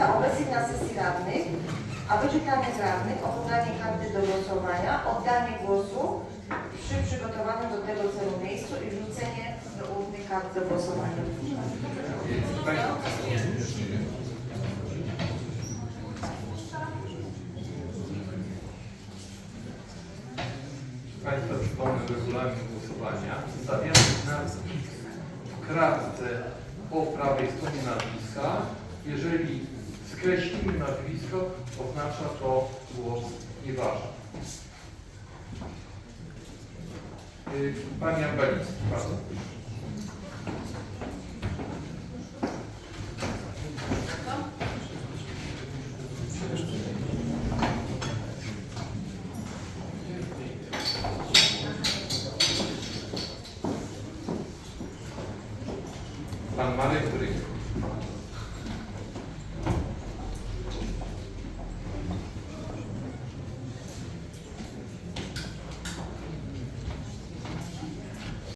Państwa obecni na sesji radnych, a wyczekanych radnych o podanie karty do głosowania, oddanie głosu przy przygotowaniu do tego celu miejscu i wrzucenie do urny kart do głosowania. Państwa przypomnę regulamin głosowania. Stawiamy w kratce po prawej stronie nazwiska. Jeżeli skreślimy nazwisko, oznacza to głos nieważny. Y, Pani Ambelicki, bardzo proszę. 땅만의 그릇이요